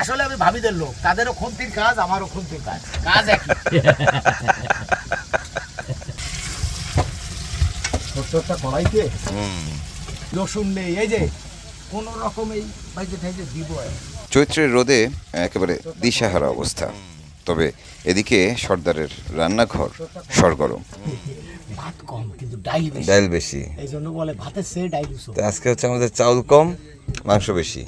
আসলে আমি ভাবিদের লোক। তাদেরও খুন্তির কাজ আমারও খুন্তির কাজ। কাজ একই। ছোট্ট একটা কড়াইতে রসুন নেই। এই যে কোন রকম এই বাইজে ঠাইজে দিব চৈত্রের রোদে একেবারে দিশাহারা অবস্থা। তবে এদিকে সর্দারের রান্নাঘর সরগরম। ভাত কম কিন্তু ডাইল বেশি। ডাল বেশি। এই জন্য বলে ভাতের সে ডাইল আজকে হচ্ছে আমাদের চাউল কম মাংস বেশি।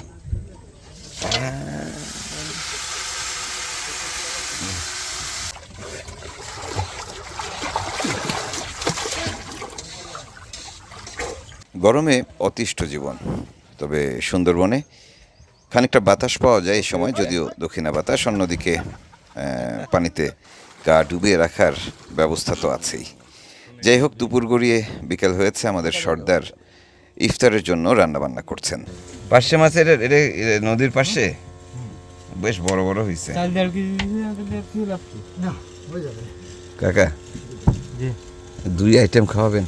গরমে অতিষ্ঠ জীবন, তবে সুন্দরবনে খানিকটা বাতাস পাওয়া যায় এই সময়, যদিও দক্ষিণা বাতাস, অন্যদিকে পানিতে গা ডুবিয়ে রাখার ব্যবস্থা তো আছেই। যাই হোক, দুপুর গড়িয়ে বিকেল হয়েছে আমাদের সর্দার ইফতারের জন্য রান্নাবান্না করছেন। পার্শে মাছের এটা নদীর পাশে? বেশ বড় বড় হয়েছে হয়ে কাকা দুই আইটেম খাওয়াবেন।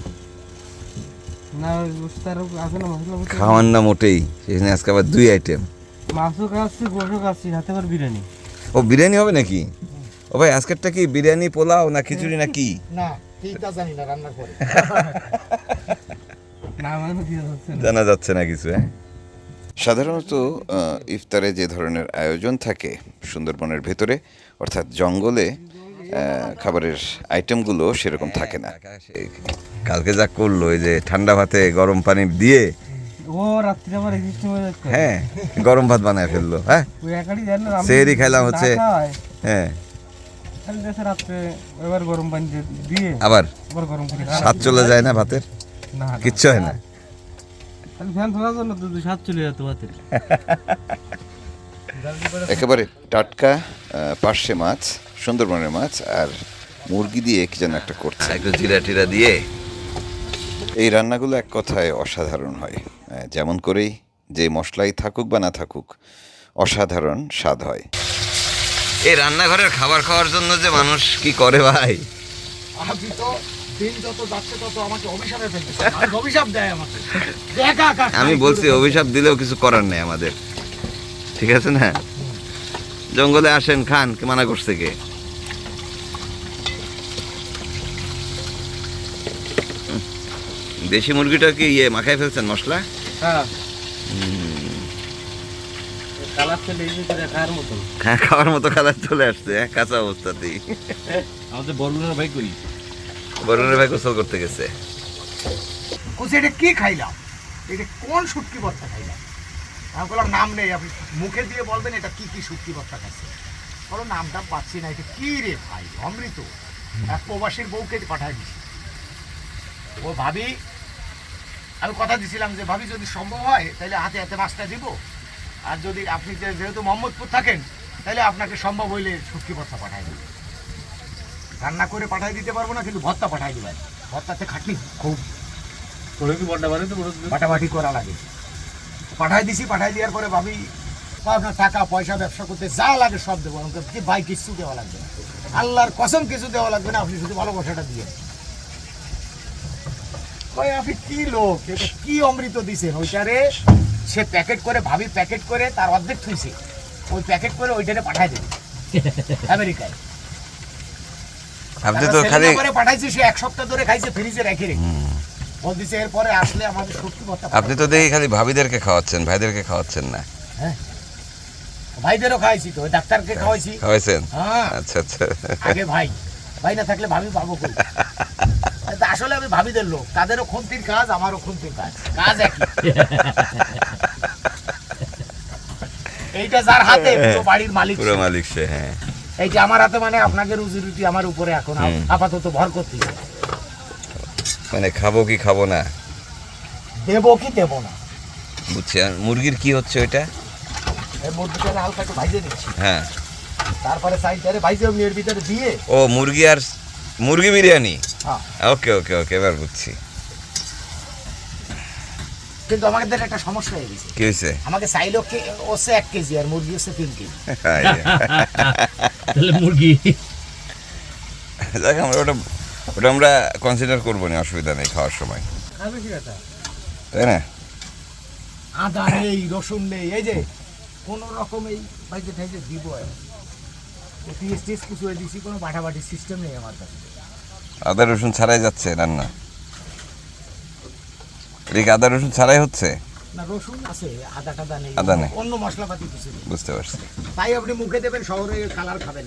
খাওয়ান না মোটেই সেখানে আজকে আবার দুই আইটেম। মাছও খাচ্ছি গোশও খাচ্ছি সাথে আবার বিরিয়ানি। ও বিরিয়ানি হবে নাকি? ও ভাই আজকেরটা কি বিরিয়ানি পোলাও না খিচুড়ি না কি? না ঠিকটা জানি না রান্না করে। জানা যাচ্ছে না কিছু হ্যাঁ? সাধারণত ইফতারে যে ধরনের আয়োজন থাকে সুন্দরবনের ভেতরে অর্থাৎ জঙ্গলে খাবারের আইটেমগুলো সেরকম থাকে না। কালকে যা করল এই যে ঠান্ডা ভাতে গরম পানি দিয়ে ও রাত্রে হয়ে যাচ্ছে। হ্যাঁ গরম ভাত বানায় ফেলল হ্যাঁ? ওই একাডি জানি আমি সেহরি খাইলাম হচ্ছে। হ্যাঁ। খালি দেশে এবার গরম পানি দিয়ে- দিয়ে আবার? আবার গরম করে। স্বাদ চলে যায় না ভাতের। কিচ্ছু হয় না। ফ্যান থাকার জন্য তো দুই চলে যেত ভাতের একেবারে টাটকা পার্শে মাছ সুন্দরবনের মাছ আর মুরগি দিয়ে কি যেন একটা করছে। একটু জিরা টিরা দিয়ে। এই রান্নাগুলো এক কথায় অসাধারণ হয়। যেমন করেই যে মশলাই থাকুক বা না থাকুক অসাধারণ স্বাদ হয়। এই রান্নাঘরের খাবার খাওয়ার জন্য যে মানুষ কি করে ভাই? আমি তো দিন যত যাচ্ছে তত আমাকে অভিশাপে ফেলতেছে অভিশাপ দেয় আমাকে। যে একা একা খাই। আমি বলছি অভিশাপ দিলেও কিছু করার নেই আমাদের। ঠিক আছে না? জঙ্গলে আসেন খান কে মানা করছে কে? দেশি মুরগিটা কি ইয়ে মাখায় ফেলছেন মশলা? হ্যাঁ। খাওয়ার হ্যাঁ খাওয়ার মতো কালার চলে আসছে হ্যাঁ কাঁচা অবস্থাতেই। আমাদের বড়গুলোর ভাই করি। বরুণের ভাই গোসল করতে গেছে। এটা কি এটা কোন শুটকি আমি বললাম, নাম নেই, আপনি মুখে দিয়ে বলবেন, এটা কি কি শুটকি বলো, নামটা পাচ্ছি না, এটা কি রে ভাই, অমৃত। এক প্রবাসীর বউকে পাঠায় দিছি। ও ভাবি, আমি কথা দিছিলাম যে, ভাবি, যদি সম্ভব হয়, তাহলে হাতে হাতে মাছটা দিব। আর যদি আপনি যেহেতু মোহাম্মদপুর থাকেন, তাহলে আপনাকে সম্ভব হইলে শুটকি ভর্তা পাঠাই দেব। রান্না করে পাঠাই দিতে পারব না কিন্তু ভর্তা পাঠাই দেবেন ভর্তাতে খাটনি খুব। তোরা কি বড়টা বাড়ি তো বড় বাটাবাটি করা লাগে। পাঠাই দিছি পাঠাই দেওয়ার পরে ভাবি "বা আপনার টাকা পয়সা ব্যবসা করতে যা লাগে সব দেবো। আমাকে কি ভাই কিছু দেওয়া লাগবে না। আল্লাহর কসম কিছু দেওয়া লাগবে না আপনি শুধু ভালোবাসাটা দিয়ে ভাই আপনি কি লোক? এটা কি অমৃত দিছেন? ওইটারে সে প্যাকেট করে ভাবি প্যাকেট করে তার অর্ধেক থুইছে। ওই প্যাকেট করে ওইটারে পাঠাই দেবে। আমেরিকায়। আপনি তো খালি পাঠাইছে সে এক সপ্তাহ ধরে খাইছে ফ্রিজে রেখে রেখে। বলতেছে এরপরে আসলে আমাদের সত্যি কথা আপনি তো দেখি খালি ভাবিদেরকে খাওয়াচ্ছেন ভাইদেরকে খাওয়াচ্ছেন না। হ্যাঁ। ভাইদেরও খাওয়াইছি তো ডাক্তারকে খাওয়াইছি। খাওয়াইছেন? হ্যাঁ। আচ্ছা আচ্ছা। আগে ভাই। ভাই না থাকলে ভাবি পাবো কই? আসলে আমি ভাবিদের লোক তাদেরও খুন্তির কাজ আমারও খুন্তির কাজ। কাজ একই। এইটা যার হাতে পুরো বাড়ির মালিক পুরো মালিক সে হ্যাঁ। এইটা আমার হাতে মানে আপনাকে রুজি রুটি আমার উপরে এখন আপাতত ভর করতে মানে খাব কি খাব না? দেবো কি দেবো না? বুঝছি। আর মুরগির কি হচ্ছে ওইটা? এই মুরগিটা হালকা একটু ভাইজে দিচ্ছি। হ্যাঁ। তারপরে সাইডটারে ভাইজে আমি এর ভিতরে দিয়ে ও মুরগি আর মুরগি বিরিয়ানি? হ্যাঁ। ওকে ওকে ওকে এবার বুঝছি। কিন্তু আমাদের একটা সমস্যা হয়ে গেছে। কি হয়েছে? আমাকে চাইলেও কে- হচ্ছে এক কেজি আর মুরগি হচ্ছে তিন কেজি। তাহলে মুরগি। যাক আমরা ওটা ওটা আমরা কনসিডার করব না অসুবিধা নেই খাওয়ার সময়। খাবে কি কথা? তাই না? আদা নেই রসুন নেই এই যে কোনো রকম এই বাইকে ঠাইতে দিব টিএস টিএস কিছু হয়ে দিছি কোনো বাটাবাটি সিস্টেম নেই আমার কাছে। আদা রসুন ছাড়াই যাচ্ছে রান্না। আদা রসুন ছাড়াই হচ্ছে? না রসুন আছে আদা টাদা নেই। আদা নেই। অন্য মশলাপাতি কিছু বুঝতে পারছি। তাই আপনি মুখে দেবেন শহরে কালার খাবেন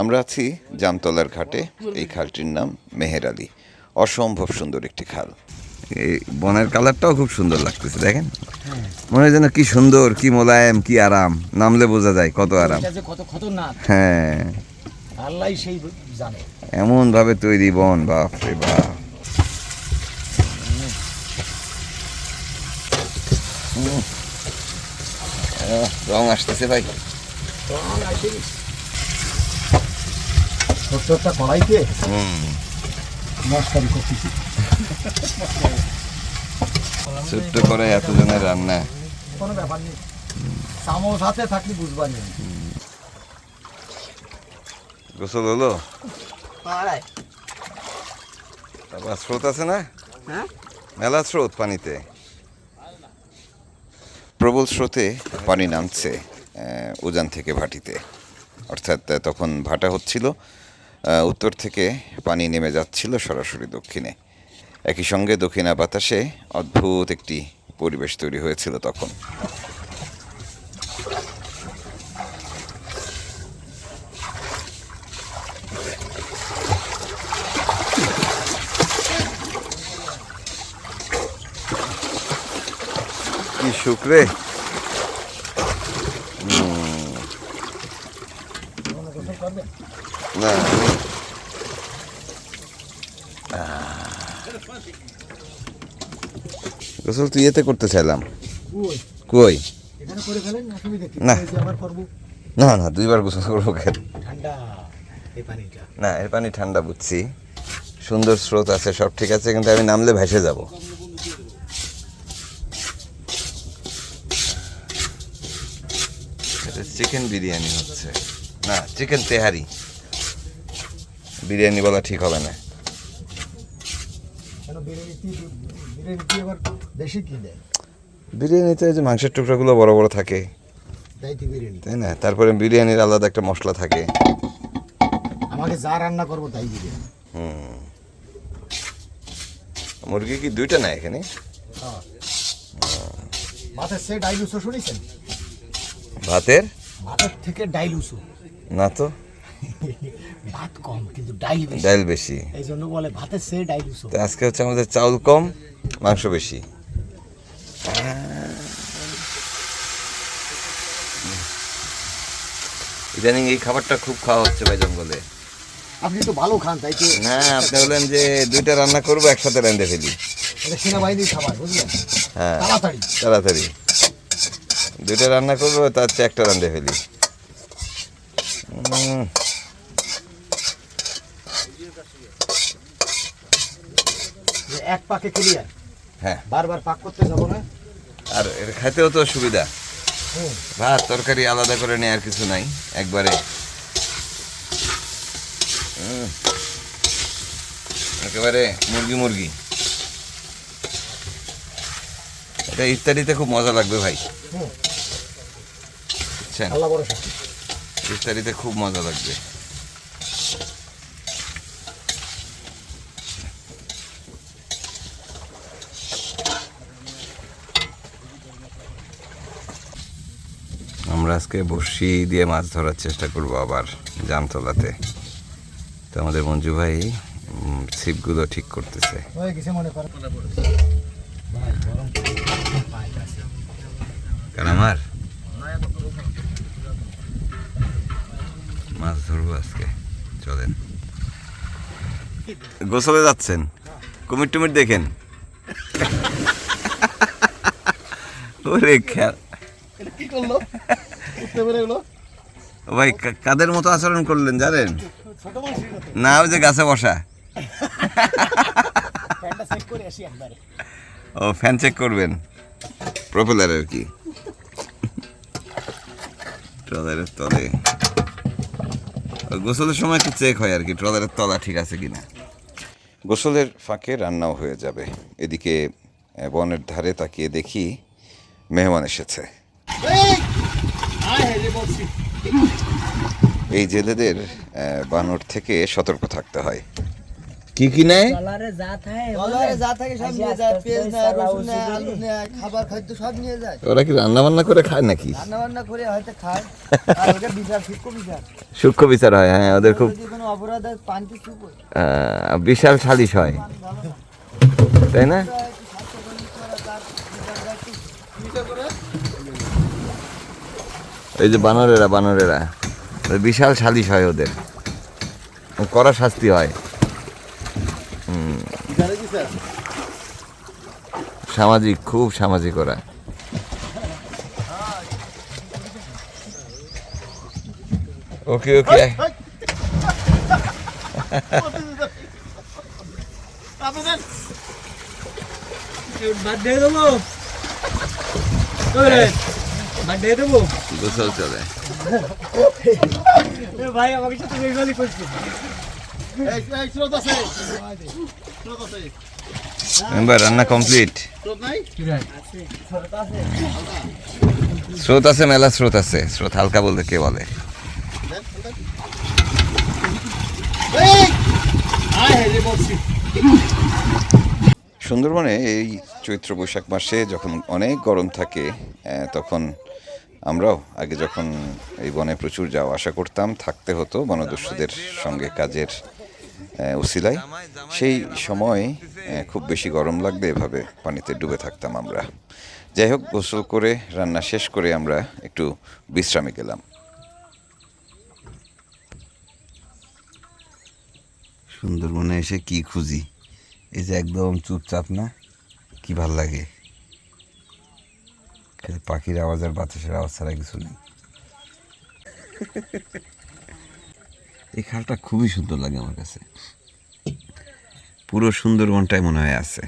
আমরা আছি জামতলার ঘাটে এই খালটির নাম মেহের আলী। অসম্ভব সুন্দর একটি খাল। এই বনের কালারটাও খুব সুন্দর লাগতেছে দেখেন? মনে হয় যেন কি সুন্দর কি মোলায়েম কি আরাম। নামলে বোঝা যায় কত আরাম। কত খতরনাক। হ্যাঁ। আল্লাহ সেই জানে। এমন ভাবে তৈরি বন বাপ রে বাপ উম। আহ, রং আসতেছে ভাই। ছোট্ট একটা কড়াইতে হুম। মশকারি করতেছি। ছোট্ট করে এতজনের রান্না। কোনো ব্যাপার নেই। চামচ হাতে থাকলে বুঝবার নেই। গোসল হলো? আবার স্রোত আছে না? হ্যাঁ? মেলা স্রোত পানিতে। প্রবল স্রোতে পানি নামছে উজান থেকে ভাটিতে। অর্থাৎ তখন ভাটা হচ্ছিল উত্তর থেকে পানি নেমে যাচ্ছিল সরাসরি দক্ষিণে। একই সঙ্গে দক্ষিণা বাতাসে অদ্ভুত একটি পরিবেশ তৈরি হয়েছিল তখন কি শুক্রে। না গোসল তুই ইয়েতে করতে চাইলাম। কই? না। না না দুইবার গোসল করব কেন? না এর পানি ঠান্ডা বুঝছি। সুন্দর স্রোত আছে সব ঠিক আছে কিন্তু আমি নামলে ভেসে যাব। চিকেন বিরিয়ানি হচ্ছে। না চিকেন তেহারি। বিরিয়ানি বলা ঠিক হবে না। বিরিয়ানিতে যে মাংসের টুকরাগুলো বড় বড় থাকে। তাই না? তারপরে বিরিয়ানির আলাদা একটা মশলা থাকে। আমাকে যা রান্না করব তাই বিরিয়ানি। হুম। মুরগি কি দুইটা না এখানে? হ্যাঁ। মাথার সে শুনেছেন ভাতের? ভাতের থেকে ডাইলুসো না তো। ভাত কম কিন্তু ডাইল বেশি। ডাল বেশি। এই জন্য বলে ভাতের সে ডাইলুসো তো আজকে হচ্ছে আমাদের চাউল কম মাংস বেশি। ইদানিং এই খাবারটা খুব খাওয়া হচ্ছে ভাই জঙ্গলে। আপনি তো ভালো খান তাই তো। না আপনি বললেন যে দুইটা রান্না করব একসাথে রান্ধে ফেলি। এটা সেনাবাহিনীর খাবার বুঝলেন? হ্যাঁ তাড়াতাড়ি। তাড়াতাড়ি। দুইটা রান্না করব তার চেয়ে একটা রান্ধে ফেলি এক পাকে ক্লিয়ার হ্যাঁ। বারবার পাক করতে যাব না। আর এর খাইতেও তো সুবিধা। ভাত তরকারি আলাদা করে নেওয়ার কিছু নাই একবারে। একেবারে মুরগি মুরগি। এটা ইফতারিতে খুব মজা লাগবে ভাই। বুঝছেন ইফতারিতে খুব মজা লাগবে। আমরা আজকে বড়শি দিয়ে মাছ ধরার চেষ্টা করব আবার জামতলাতে। তো আমাদের মঞ্জু ভাই ছিপগুলো ঠিক করতেছে হয়ে গেছে মনে করেন ভাই গরম পাই আছে কারণ আমার মাছ ধরবো আজকে চলেন গোসলে যাচ্ছেন? কুমির টুমির দেখেন? ওরে খেয়া- এটা কি করল? উঠতে পেরে গেলো? ও ভাই কাদের মতো আচরণ করলেন জানেন? না ওই যে গাছে বসা। ও ফ্যান চেক করবেন। প্রপেলার আর কি? ট্রলারের তলে। গোসলের সময় একটু চেক হয় আর কি ট্রলারের তলা ঠিক আছে কিনা। গোসলের ফাঁকে রান্নাও হয়ে যাবে। এদিকে বনের ধারে তাকিয়ে দেখি মেহমান এসেছে। এই জেলেদের বানর থেকে সতর্ক থাকতে হয়। কি কি নেয়? ডলারে যা থাকে ডলারে যা থাকে সব নিয়ে যায় পেঁয়াজ নেয় রসুন নেয় আলু নেয় খাবার খাদ্য সব নিয়ে যায়। ওরা কি রান্না বান্না করে খায় নাকি? রান্না বান্না করে হয়তো খায়। আর ওটা বিচার শিক্ষক বিচার। সূক্ষ্ম বিচার হয় হ্যাঁ ওদের খুব যদি কোনো অপরাধ হয় পানিতে চুপ হয়। আহ, বিশাল সালিশ হয়। তাই না? এই যে বানরেরা বানরেরা ওদের বিশাল সালিশ হয় ওদের। কড়া শাস্তি হয় হুম। সামাজিক খুব সামাজিক ওরা। ওকে ওকে। ভাই আমাকে সাথে মেম্বার রান্না কমপ্লিট স্রোত আছে, মেলা স্রোত আছে। স্রোত হালকা বলতে কে বলে? সুন্দরবনে এই চৈত্র বৈশাখ মাসে যখন অনেক গরম থাকে তখন আমরাও আগে যখন এই বনে প্রচুর যাওয়া আসা করতাম, থাকতে হতো বনদস্যুদের সঙ্গে কাজের উসিলায়। সেই সময় খুব বেশি গরম লাগবে এভাবে পানিতে ডুবে থাকতাম আমরা। যাই হোক গোসল করে রান্না শেষ করে আমরা একটু বিশ্রামে গেলাম। সুন্দরবনে এসে কি খুঁজি? এই যে একদম চুপচাপ না? কি ভালো লাগে? খালি পাখির আওয়াজ আর বাতাসের আওয়াজ ছাড়া কিছু নেই। এই খালটা খুবই সুন্দর লাগে আমার কাছে। পুরো সুন্দরবনটাই মনে হয় আছে।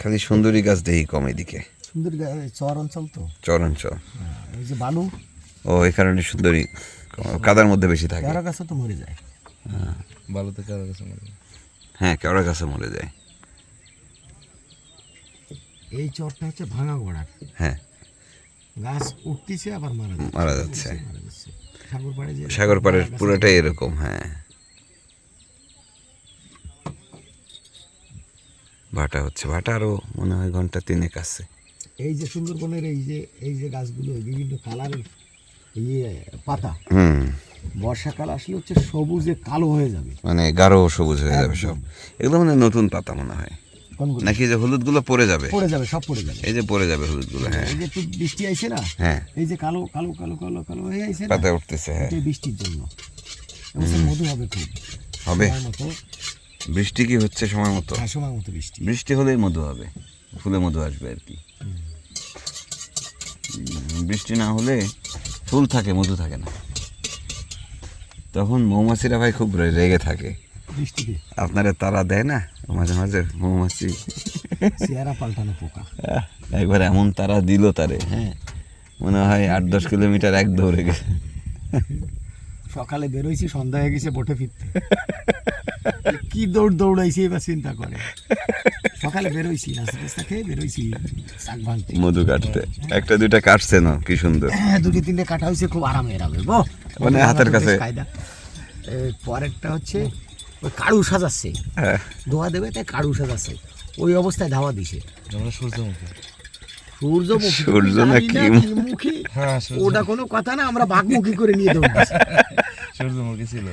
খালি সুন্দরী গাছ দেখি কম এদিকে। সুন্দর চর অঞ্চল তো? চরাঞ্চল এই যে বালু? ও এই কারণে সুন্দরী কাদার মধ্যে বেশি থাকে। পেয়ারা গাছও তো মরে যায়। বালুতে কারও কাছে মনে হয়। হ্যাঁ কেওড়া গাছে মরে যায়। এই চরটা হচ্ছে ভাঙা গোড়ার। হ্যাঁ। গাছ উঠতেছে আবার মারা যাচ্ছে। মারা যাচ্ছে। সাগর পাড়ে সাগর পাড়ের পুরোটাই এরকম হ্যাঁ। ভাটা হচ্ছে। ভাটা আরও মনে হয় ঘণ্টা তিনেক আছে। এই যে সুন্দরবনের এই যে এই যে গাছগুলো বিভিন্ন কালারের ইয়ে পাতা। হুম। বর্ষাকাল আসলে হচ্ছে সবুজে কালো হয়ে যাবে। মানে গাঢ় সবুজ হয়ে যাবে সব। এগুলো মানে নতুন পাতা মনে হয়। কোনগুলো? নাকি যে হলুদগুলো পড়ে যাবে? পড়ে যাবে সব পড়ে যাবে। এই যে পড়ে যাবে হলুদগুলো হ্যাঁ। এই যে একটু বৃষ্টি আইছে না? হ্যাঁ। এই যে কালো কালো কালো কালো কালো হয়ে আইছে না? পাতা উঠতেছে হ্যাঁ। এটা বৃষ্টির জন্য। এবছর মধু হবে খুব। হবে? বৃষ্টি কি হচ্ছে সময় মতো? হ্যাঁ সময় মতো বৃষ্টি। বৃষ্টি হলেই মধু হবে। ফুলে মধু আসবে আর কি। বৃষ্টি না হলে ফুল থাকে মধু থাকে না। তখন মৌমাছিরা ভাই খুব রেগে থাকে। আপনারা তারা দেয় না? মাঝে মাঝে মৌমাছি। চেহারা পাল্টানো পোকা। একবার এমন তারা দিল তারে হ্যাঁ। মনে হয় আট দশ কিলোমিটার এক দৌড়ে গেছে। সকালে বেরোইছি সন্ধ্যা হয়ে গেছে বোটে ফিরতে। কি দৌড় দৌড়াইছি এবার চিন্তা করে। সকালে বেরোইছি টাস্তা খেয়ে বেরোইছি শাক ভাঙতে মধু কাটতে। একটা দুইটা কাটছে না? কি সুন্দর। হ্যাঁ দুটি তিনটে কাটা হয়েছে খুব আরামে এরামে বো মানে হাতের কাছে। পরেরটা হচ্ছে ওই কাড়ু সাজাচ্ছে। হ্যাঁ। দোয়া দেবে তাই কাড়ু সাজাচ্ছে। ওই অবস্থায় ধাওয়া দিছে। সূর্যমুখী। সূর্যমুখী? সূর্য না কি? কি মুখী। হ্যাঁ ওটা কোনো কথা না আমরা বাঘমুখী করে নিয়ে দৌড় দিছি। সূর্যমুখী ছিল।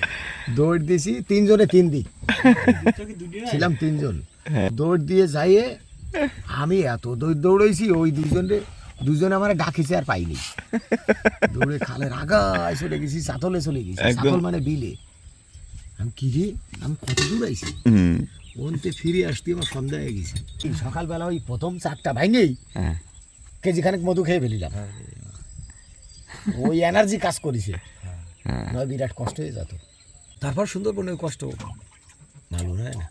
দৌড় দিছি তিনজনে তিন দিক। ছিলাম তিনজন। দৌড় দিয়ে যাইয়ে আমি এত দৌড় দৌড়াইছি ওই দুজনে দুজনে আমার ডাকিছে আর পাইনি। দৌড়ে খালের আগায় চলে গেছি চাতলে চলে গেছি। চাতল মানে বিলে। আমি কি রে আমি কত দূর আইছি? ওনতে ফিরে আসতে আমার সন্ধ্যা হয়ে গেছে। সকালবেলা ওই প্রথম চারটা ভাঙেই হ্যাঁ। কেজি খানেক মধু খেয়ে ফেলিলাম। ওই এনার্জি কাজ করেছে। হ্যাঁ। নয় বিরাট কষ্ট হয়ে যেত। তারপর সুন্দরবনে কষ্ট ভালো নয় না?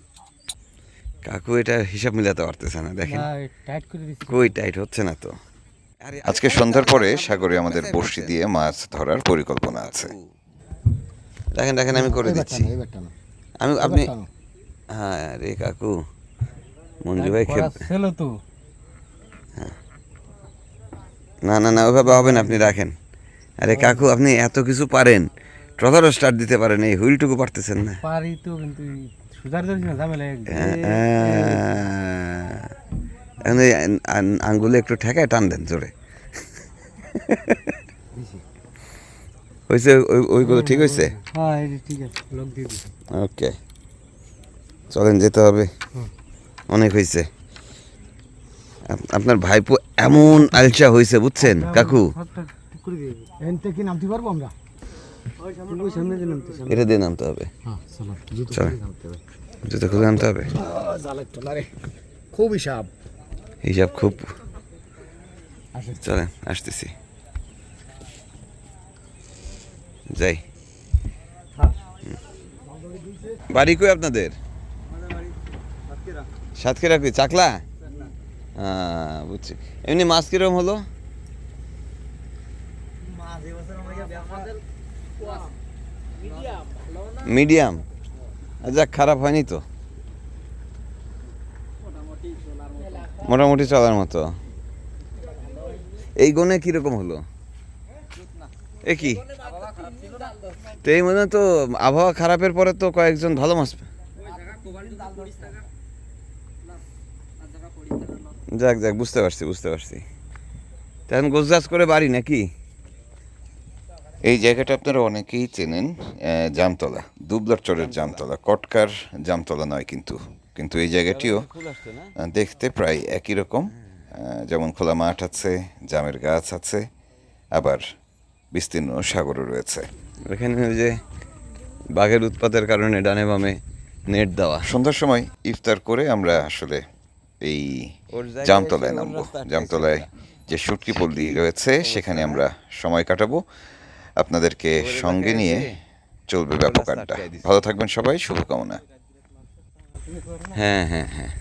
কাকু এটা হিসাব মিলাতে পারতেছে না দেখেন। টাইট কই টাইট হচ্ছে না তো? আজকে সন্ধ্যার পরে সাগরে আমাদের বড়শি দিয়ে মাছ ধরার পরিকল্পনা আছে। দেখেন দেখেন আমি করে দিচ্ছি আমি আপনি হ্যাঁ রে কাকু মঞ্জু ভাই খেপ ছিল তো না না না ওইভাবে হবে না আপনি রাখেন আরে কাকু আপনি এত কিছু পারেন ট্রলারও স্টার্ট দিতে পারেন এই হুইলটুকু পারতেছেন না পারি তো কিন্তু না ঝামেলা হ্যাঁ, এখন আঙ্গুলে একটু ঠেকায় টান দেন জোরে হয়েছে ওই- ওইগুলো ঠিক হয়েছে হ্যাঁ এই যে ঠিক আছে লোক দিয়ে দিছি। ওকে চলেন যেতে হবে। অনেক হয়েছে আপনার ভাইপো এমন আলচা হয়েছে বুঝছেন? কাকু? এটা দিয়ে নামতে হবে। হ্যাঁ জুতো। খুলে নামতে হবে। খুবই সাপ হিসাব। খুব। চলেন আসতেছি। যাই। বাড়ি কই আপনাদের? সাতক্ষীরা। কই চাকলা? হ্যাঁ বুঝছি। এমনি মাছ কীরকম হলো? মিডিয়াম। যাক খারাপ হয়নি তো। মোটামুটি চলার মতো। এই গনে কীরকম হলো? এ কি? তো এই মনে তো আবহাওয়া খারাপের পরে তো কয়েকজন ভালো মাছ যাক যাক, বুঝতে পারছি বুঝতে পারছি। তখন গোছগাছ করে বাড়ি নাকি? এই জায়গাটা আপনারা অনেকেই চেনেন জামতলা, দুবলার চরের জামতলা, কটকার জামতলা নয় কিন্তু কিন্তু এই জায়গাটিও দেখতে প্রায় একই রকম। যেমন খোলা মাঠ আছে, জামের গাছ আছে, আবার বিস্তীর্ণ সাগরও রয়েছে। এখানে ওই যে বাঘের উৎপাতের কারণে ডানে বামে নেট দেওয়া। সন্ধ্যার সময় ইফতার করে আমরা আসলে এই জামতলায় নামবো। জামতলায় যে সুটকি পল্লী রয়েছে সেখানে আমরা সময় কাটাবো। আপনাদেরকে সঙ্গে নিয়ে চলবে ব্যাপক আড্ডা ভালো থাকবেন সবাই শুভকামনা। হ্যাঁ হ্যাঁ হ্যাঁ।